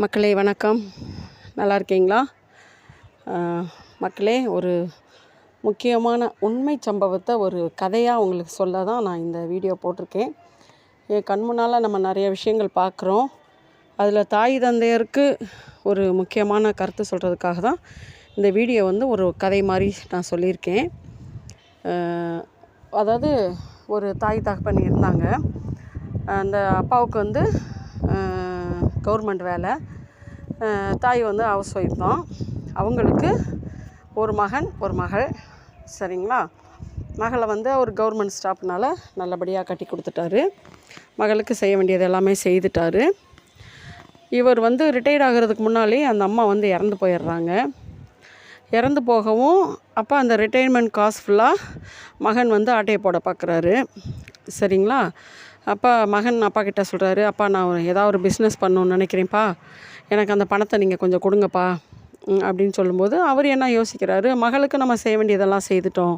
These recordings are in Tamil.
மக்களே வணக்கம். நல்லா இருக்கீங்களா? மக்களே ஒரு முக்கியமான உண்மை சம்பவத்தை ஒரு கதையாக உங்களுக்கு சொல்ல தான் நான் இந்த வீடியோ போட்டிருக்கேன். என் கண் முன்னால் நம்ம நிறைய விஷயங்கள் பார்க்குறோம். அதில் தாய் தந்தையருக்கு ஒரு முக்கியமான கருத்து சொல்கிறதுக்காக தான் இந்த வீடியோ வந்து ஒரு கதை மாதிரி நான் சொல்லியிருக்கேன். அதாவது ஒரு தாய் தகப்பன் இருந்தாங்க. அந்த அப்பாவுக்கு வந்து கவர்மெண்ட் வேலை. தாய் வந்து ஹவுஸ் ஒய்ஃப் தான். அவங்களுக்கு ஒரு மகன் ஒரு மகள். சரிங்களா? மகளை வந்து அவர் கவர்மெண்ட் ஸ்டாஃப்னால் நல்லபடியாக கட்டி கொடுத்துட்டாரு. மகளுக்கு செய்ய வேண்டியது எல்லாமே செய்துட்டாரு. இவர் வந்து ரிட்டையர்ட் ஆகிறதுக்கு முன்னாலே அந்த அம்மா வந்து இறந்து போயிடுறாங்க. இறந்து போகவும் அப்போ அந்த ரிட்டைர்மெண்ட் காசு ஃபுல்லாக மகன் வந்து ஆட்டையை போட பார்க்குறாரு சரிங்களா? அப்பா மகன் அப்பா கிட்ட சொல்கிறாரு அப்பா நான் ஒரு- ஏதாவது ஒரு பிஸ்னஸ் பண்ணணும்னு நினைக்கிறேன்ப்பா. எனக்கு அந்த பணத்தை நீங்கள் கொஞ்சம் கொடுங்கப்பா. அப்படின்னு சொல்லும்போது அவர் என்ன யோசிக்கிறாரு மகளுக்கு நம்ம செய்ய வேண்டியதெல்லாம் செய்துட்டோம்.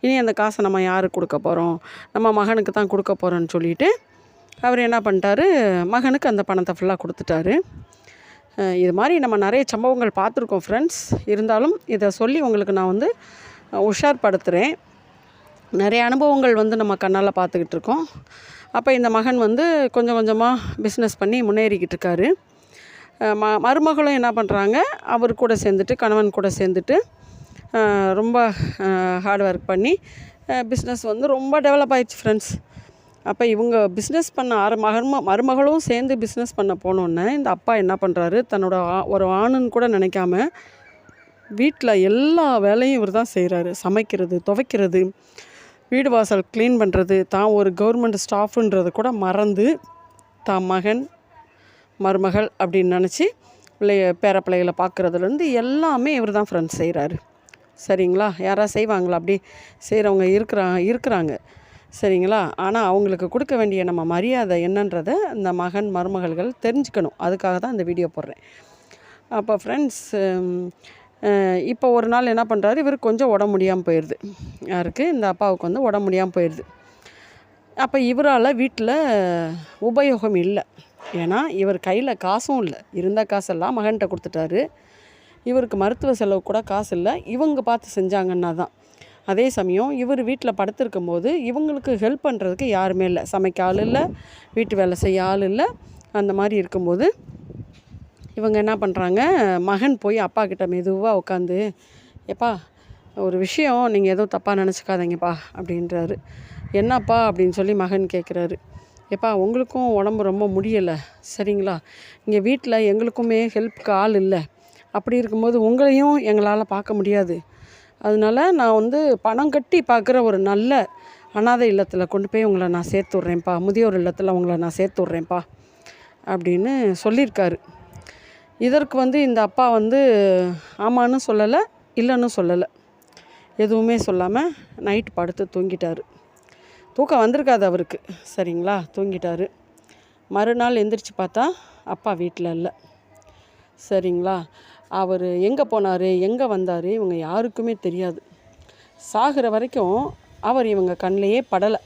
இனி அந்த காசை நம்ம யாருக்கு கொடுக்க போகிறோம் நம்ம மகனுக்கு தான் கொடுக்க போகிறோன்னு சொல்லிட்டு அவர் என்ன பண்ணிட்டாரு மகனுக்கு அந்த பணத்தை ஃபுல்லாக கொடுத்துட்டாரு. இது மாதிரி நம்ம நிறைய சம்பவங்கள் பார்த்துருக்கோம் ஃப்ரெண்ட்ஸ் இருந்தாலும் இதை சொல்லி உங்களுக்கு நான் வந்து உஷார்படுத்துகிறேன் நிறைய அனுபவங்கள் வந்து நம்ம கண்ணால் பார்த்துக்கிட்டு இருக்கோம். அப்போ இந்த மகன் வந்து கொஞ்சம் கொஞ்சமாக பிஸ்னஸ் பண்ணி முன்னேறிக்கிட்டு இருக்காரு. ம மருமகளும் என்ன பண்ணுறாங்க அவர் கூட சேர்ந்துட்டு கணவன் கூட சேர்ந்துட்டு ரொம்ப ஹார்ட் ஒர்க் பண்ணி பிஸ்னஸ் வந்து ரொம்ப டெவலப் ஆயிடுச்சு ஃப்ரெண்ட்ஸ் அப்போ இவங்க பிஸ்னஸ் பண்ண ஆர மகன் மருமகளும் சேர்ந்து பிஸ்னஸ் பண்ண போனோன்னே இந்த அப்பா என்ன பண்ணுறாரு தன்னோட ஆ- ஒரு ஆணுன்னு கூட நினைக்காம வீட்டில் எல்லா வேலையும் இவர் தான் செய்கிறாரு சமைக்கிறது துவைக்கிறது வீடு வாசல் க்ளீன் பண்ணுறது தான் ஒரு கவர்மெண்ட் ஸ்டாஃபுன்றது கூட மறந்து தான் மகன் மருமகள் அப்படின்னு நினச்சி பிள்ளைய பேர பிள்ளைகளை பார்க்குறதுலேருந்து எல்லாமே இவர் தான் ஃப்ரெண்ட்ஸ் செய்கிறாரு சரிங்களா? யாராவது செய்வாங்களா? அப்படி செய்கிறவங்க இருக்கிறா இருக்கிறாங்க. சரிங்களா? ஆனால் அவங்களுக்கு கொடுக்க வேண்டிய நம்ம மரியாதை என்னன்றதை இந்த மகன் மருமகள்கள் தெரிஞ்சுக்கணும். அதுக்காக தான் இந்த வீடியோ போடுறேன். அப்போ ஃப்ரெண்ட்ஸ் இப்போ ஒரு நாள் என்ன பண்ணுறாரு இவர் கொஞ்சம் உடம்பு முடியாமல் போயிடுது யாருக்கு? இந்த அப்பாவுக்கு வந்து உடம்பு முடியாமல் போயிடுது அப்போ இவரால் வீட்டில் உபயோகம் இல்லை. ஏன்னா இவர் கையில் காசும் இல்லை. இருந்த காசெல்லாம் மகன்கிட்ட கொடுத்துட்டாரு. இவருக்கு மருத்துவ செலவு கூட காசு இல்லை. இவங்க பார்த்து செஞ்சாங்கன்னா தான். அதே சமயம் இவர் வீட்டில் படுத்திருக்கும் போது இவங்களுக்கு ஹெல்ப் பண்ணுறதுக்கு யாருமே இல்லை. சமைக்க ஆள் இல்லை. வீட்டு வேலை செய்ய ஆள் இல்லை. அந்த மாதிரி இருக்கும்போது இவங்க என்ன பண்ணுறாங்க மகன் போய் அப்பா கிட்ட மெதுவாக உட்காந்து எப்பா ஒரு விஷயம் நீங்கள் எதுவும் தப்பாக நினச்சிக்காதீங்கப்பா அப்படின்றாரு. என்னப்பா? அப்படின்னு சொல்லி மகன் கேட்குறாரு எப்பா உங்களுக்கும் உடம்பு ரொம்ப முடியலை சரிங்களா? இங்கே வீட்டில் எங்களுக்குமே ஹெல்ப்க்கு ஆள் இல்லை. அப்படி இருக்கும்போது உங்களையும் எங்களால் பார்க்க முடியாது. அதனால நான் வந்து பணம் கட்டி பார்க்குற ஒரு நல்ல அனாதை இல்லத்தில் கொண்டு போய் உங்களை நான் சேர்த்து விட்றேன்ப்பா முதியோர் இல்லத்தில் உங்களை நான் சேர்த்து விட்றேன்ப்பா அப்படின்னு சொல்லியிருக்காரு. இதற்கு வந்து இந்த அப்பா வந்து ஆமான்னு சொல்லலை இல்லைன்னு சொல்லலை. எதுவுமே சொல்லாமல் நைட் படுத்து தூங்கிட்டாரு. தூக்கம் வந்திருக்காது அவருக்கு. சரிங்களா? தூங்கிட்டாரு. மறுநாள் எந்திரிச்சு பார்த்தா அப்பா வீட்டில் இல்லை. சரிங்களா? அவர் எங்கே போனார் எங்கே வந்தார் இவங்க யாருக்குமே தெரியாது. சாகிற வரைக்கும் அவர் இவங்க கண்ணிலையே படலை.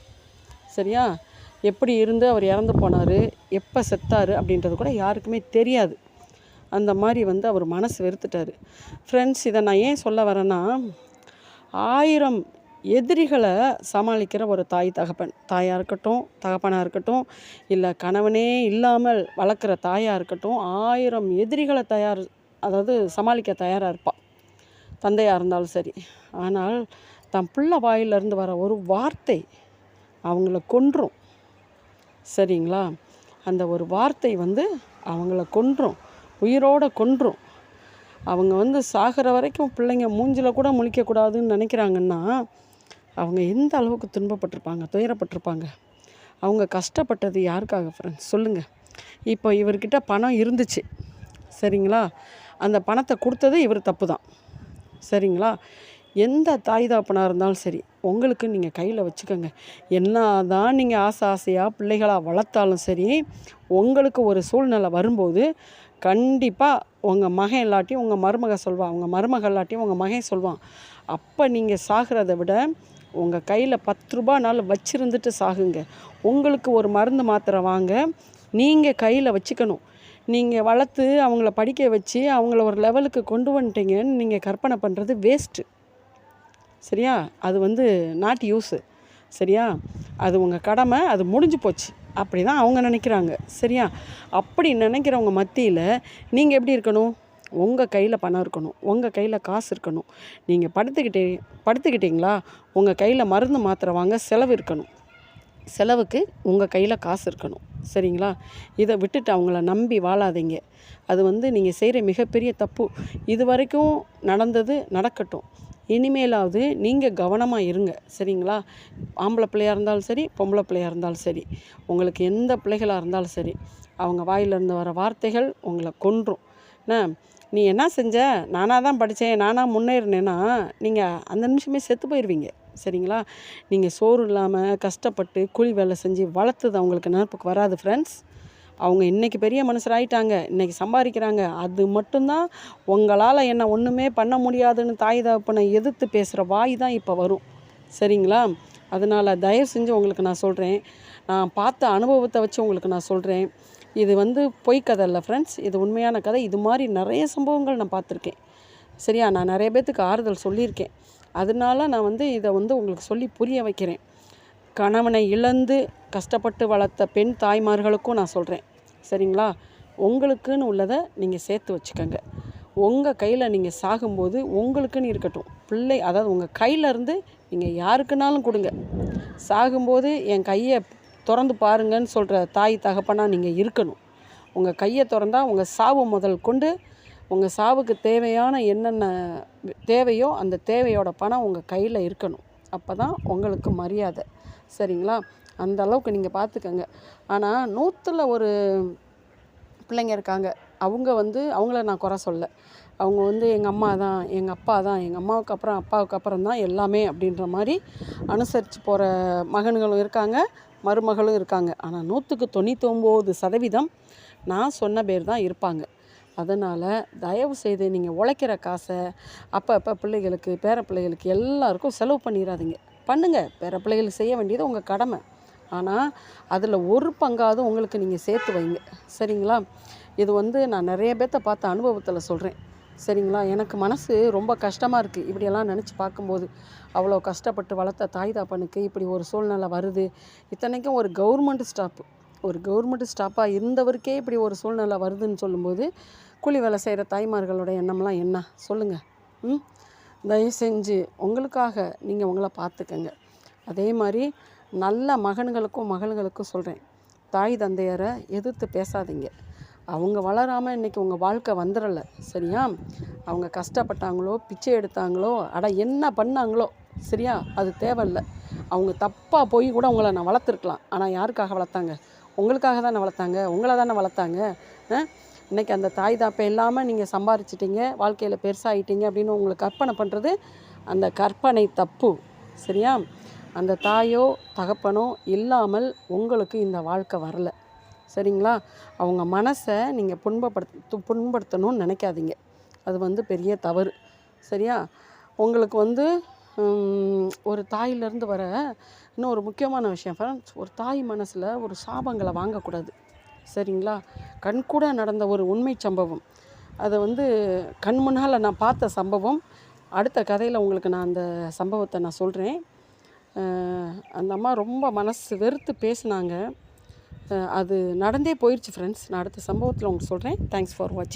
சரியா? எப்படி இருந்து அவர் இறந்து போனார் எப்போ செத்தார் அப்படின்றது கூட யாருக்குமே தெரியாது. அந்த மாதிரி வந்து அவர் மனசு வெறுத்துட்டார். ஃப்ரெண்ட்ஸ் இதை நான் ஏன் சொல்ல வரேன்னா ஆயிரம் எதிரிகளை சமாளிக்கிற ஒரு தாய் தகப்பன் தாயாக இருக்கட்டும் தகப்பனாக இருக்கட்டும் இல்லை கணவனே இல்லாமல் வளர்க்குற தாயாக இருக்கட்டும் ஆயிரம் எதிரிகளை தயார் அதாவது சமாளிக்க தயாராக இருப்பாள் தந்தையாக இருந்தாலும் சரி. ஆனால் தன் பிள்ளை வாயிலிருந்து வர ஒரு வார்த்தை அவங்கள கொன்றும். சரிங்களா? அந்த ஒரு வார்த்தை வந்து அவங்கள கொன்றும். உயிரோடு கொன்றும். அவங்க வந்து சாகிற வரைக்கும் பிள்ளைங்க மூஞ்சில் கூட முழிக்கக்கூடாதுன்னு நினைக்கிறாங்கன்னா அவங்க எந்த அளவுக்கு துன்பப்பட்டிருப்பாங்க துயரப்பட்டிருப்பாங்க? அவங்க கஷ்டப்பட்டது யாருக்காக ஃப்ரெண்ட்ஸ் சொல்லுங்கள் இப்போ இவர்கிட்ட பணம் இருந்துச்சு. சரிங்களா? அந்த பணத்தை கொடுத்தது இவர் தப்பு தான். சரிங்களா? எந்த தாய் தாப்பனாக இருந்தாலும் சரி உங்களுக்கு நீங்கள் கையில் வச்சுக்கோங்க. என்ன தான் நீங்கள் ஆசை ஆசையாக பிள்ளைகளாக வளர்த்தாலும் சரி உங்களுக்கு ஒரு சூழ்நிலை வரும்போது கண்டிப்பாக உங்கள் மகன் இல்லாட்டியும் உங்கள் மருமக சொல்வான் உங்கள் மருமக இல்லாட்டியும் உங்கள் மகன் சொல்வான் அப்போ நீங்கள் சாகிறத விட உங்கள் கையில் பத்து ரூபானாலும் வச்சுருந்துட்டு சாகுங்க. உங்களுக்கு ஒரு மருந்து மாத்திரை வாங்க. நீங்கள் கையில் வச்சுக்கணும். நீங்கள் வளர்த்து அவங்கள படிக்க வச்சு அவங்கள ஒரு லெவலுக்கு கொண்டு வந்துட்டீங்கன்னு நீங்கள் கற்பனை பண்ணுறது வேஸ்ட்டு சரியா? அது வந்து நாட் யூஸு சரியா? அது உங்கள் கடமை. அது முடிஞ்சு போச்சு. அப்படி தான் அவங்க நினைக்கிறாங்க. சரியா? அப்படி நினைக்கிறவங்க மத்தியில் நீங்கள் எப்படி இருக்கணும்? உங்கள் கையில் பணம் இருக்கணும். உங்கள் கையில் காசு இருக்கணும். நீங்கள் படுத்துக்கிட்டே படுத்துக்கிட்டீங்களா? உங்கள் கையில் மருந்து மாத்திரை வாங்க செலவு இருக்கணும். செலவுக்கு உங்கள் கையில் காசு இருக்கணும். சரிங்களா? இதை விட்டுட்டு அவங்கள நம்பி வாழாதீங்க. அது வந்து நீங்கள் செய்கிற மிகப்பெரிய தப்பு. இது வரைக்கும் நடந்தது நடக்கட்டும். இனிமேலாவது நீங்கள் கவனமாக இருங்க சரிங்களா? ஆம்பளை பிள்ளையாக இருந்தாலும் சரி பொம்பளை பிள்ளையாக இருந்தாலும் சரி உங்களுக்கு எந்த பிள்ளைகளாக இருந்தாலும் சரி அவங்க வாயிலிருந்து வர வார்த்தைகள் உங்களை கொன்றும். என்ன? நீ என்ன செஞ்ச? நானாக தான் படித்தேன் நானாக முன்னேறினேன்னா நீங்கள் அந்த நிமிஷமே செத்து போயிடுவீங்க சரிங்களா? நீங்கள் சோறு இல்லாமல் கஷ்டப்பட்டு கூலி வேலை செஞ்சு வளர்த்தது அவங்களுக்கு நினப்புக்கு வராது ஃப்ரெண்ட்ஸ் அவங்க இன்றைக்கி பெரிய மனுஷராயிட்டாங்க இன்றைக்கி சம்பாதிக்கிறாங்க அது மட்டும்தான் உங்களால் என்ன ஒன்றுமே பண்ண முடியாதுன்னு தாய் தகப்பனை எதிர்த்து பேசுகிற வாய் தான் இப்போ வரும். சரிங்களா? அதனால் தயவு செஞ்சு உங்களுக்கு நான் சொல்கிறேன் நான் பார்த்த அனுபவத்தை வச்சு உங்களுக்கு நான் சொல்கிறேன் இது வந்து பொய் கதை இல்லை ஃப்ரெண்ட்ஸ் இது உண்மையான கதை. இது மாதிரி நிறைய சம்பவங்கள் நான் பார்த்துருக்கேன். சரியா? நான் நிறைய பேர்த்துக்கு ஆறுதல் சொல்லியிருக்கேன். அதனால நான் வந்து இதை வந்து உங்களுக்கு சொல்லி புரிய வைக்கிறேன். கணவனை இழந்து கஷ்டப்பட்டு வளர்த்த பெண் தாய்மார்களுக்கும் நான் சொல்கிறேன் சரிங்களா? உங்களுக்குன்னு உள்ளதை நீங்கள் சேர்த்து வச்சுக்கோங்க. உங்கள் கையில் நீங்கள் சாகும்போது உங்களுக்குன்னு இருக்கட்டும். பிள்ளை அதாவது உங்கள் கையிலேருந்து நீங்கள் யாருக்குனாலும் கொடுங்க. சாகும்போது என் கையை திறந்து பாருங்கன்னு சொல்கிற தாய் தகப்பனாக நீங்கள் இருக்கணும். உங்கள் கையை திறந்தால் உங்கள் சாவு முதல் கொண்டு உங்கள் சாவுக்கு தேவையான என்னென்ன தேவையோ அந்த தேவையோட பணம் உங்கள் கையில் இருக்கணும். அப்போ தான் உங்களுக்கு மரியாதை. சரிங்களா? அந்த அளவுக்கு நீங்கள் பார்த்துக்கங்க ஆனால் நூற்றில் ஒரு பிள்ளைங்க இருக்காங்க. அவங்க வந்து அவங்கள நான் குறை சொல்ல. அவங்க வந்து எங்கள் அம்மா தான் எங்கள் அப்பா தான் எங்கள் அம்மாவுக்கு அப்புறம் அப்பாவுக்கு அப்புறம் தான் எல்லாமே அப்படின்ற மாதிரி அனுசரித்து போகிற மகன்களும் இருக்காங்க மருமகளும் இருக்காங்க. ஆனால் நூற்றுக்கு தொண்ணூற்றி சதவீதம் நான் சொன்ன பேர் தான் இருப்பாங்க. அதனால் தயவு செய்து நீங்கள் உழைக்கிற காசை அப்போ அப்போ பிள்ளைகளுக்கு பேர பிள்ளைகளுக்கு எல்லாருக்கும் செலவு பண்ணிடாதீங்க பண்ணுங்கள் பேர பிள்ளைகளுக்கு செய்ய வேண்டியது உங்கள் கடமை. ஆனால் அதில் ஒரு பங்காவது உங்களுக்கு நீங்கள் சேர்த்து வைங்க. சரிங்களா? இது வந்து நான் நிறைய பேர்த்த பார்த்த அனுபவத்தில் சொல்கிறேன் சரிங்களா? எனக்கு மனசு ரொம்ப கஷ்டமாக இருக்குது இப்படியெல்லாம் நினச்சி பார்க்கும்போது அவ்வளோ கஷ்டப்பட்டு வளர்த்த தாய் தாப்பனுக்கு இப்படி ஒரு சூழ்நிலை வருது. இத்தனைக்கும் ஒரு கவர்மெண்ட் ஸ்டாப்பு ஒரு கவர்மெண்ட் ஸ்டாப்பாக இருந்தவருக்கே இப்படி ஒரு சூழ்நிலை வருதுன்னு சொல்லும்போது கூலி வேலை செய்கிற தாய்மார்களோட எண்ணம்லாம் என்ன? சொல்லுங்கள் ம்? தயவு செஞ்சு உங்களுக்காக நீங்கள் உங்களை பார்த்துக்கங்க அதே மாதிரி நல்ல மகன்களுக்கும் மகள்களுக்கும் சொல்கிறேன் தாய் தந்தையரை எதிர்த்து பேசாதீங்க. அவங்க வளராமல் இன்றைக்கி உங்கள் வாழ்க்கை வந்துடலை சரியா? அவங்க கஷ்டப்பட்டாங்களோ பிச்சை எடுத்தாங்களோ அட என்ன பண்ணாங்களோ சரியா? அது தேவையில்லை. அவங்க தப்பாக போய் கூட உங்களை நான் வளர்த்துருக்கலாம். ஆனால் யாருக்காக வளர்த்தாங்க? உங்களுக்காக தானே வளர்த்தாங்க? உங்களை தானே வளர்த்தாங்க? இன்றைக்கி அந்த தாய் தாப்பை இல்லாமல் நீங்கள் சம்பாரிச்சிட்டிங்க வாழ்க்கையில் பெருசாகிட்டீங்க அப்படின்னு உங்களுக்கு கற்பனை பண்ணுறது அந்த கற்பனை தப்பு சரியா? அந்த தாயோ தகப்பனோ இல்லாமல் உங்களுக்கு இந்த வாழ்க்கை வரல சரிங்களா? அவங்க மனசை நீங்கள் புண்பப்படுத்து புண்படுத்தணும்னு நினைக்காதீங்க. அது வந்து பெரிய தவறு சரியா? உங்களுக்கு வந்து ஒரு தாயிலேருந்து வர இன்னும் ஒரு முக்கியமான விஷயம் ஃப்ரெண்ட்ஸ் ஒரு தாய் மனசில் ஒரு சாபங்களை வாங்கக்கூடாது. சரிங்களா? கண்கூட நடந்த ஒரு உண்மை சம்பவம். அதை வந்து கண் முன்னால் நான் பார்த்த சம்பவம். அடுத்த கதையில் உங்களுக்கு நான் அந்த சம்பவத்தை நான் சொல்கிறேன் அந்த அம்மா ரொம்ப மனசு வெறுத்து பேசினாங்க. அது நடந்தே போயிடுச்சு ஃப்ரெண்ட்ஸ் நான் அடுத்த சம்பவத்தில் உங்களுக்கு சொல்கிறேன் தேங்க்ஸ் ஃபார் வாட்சிங்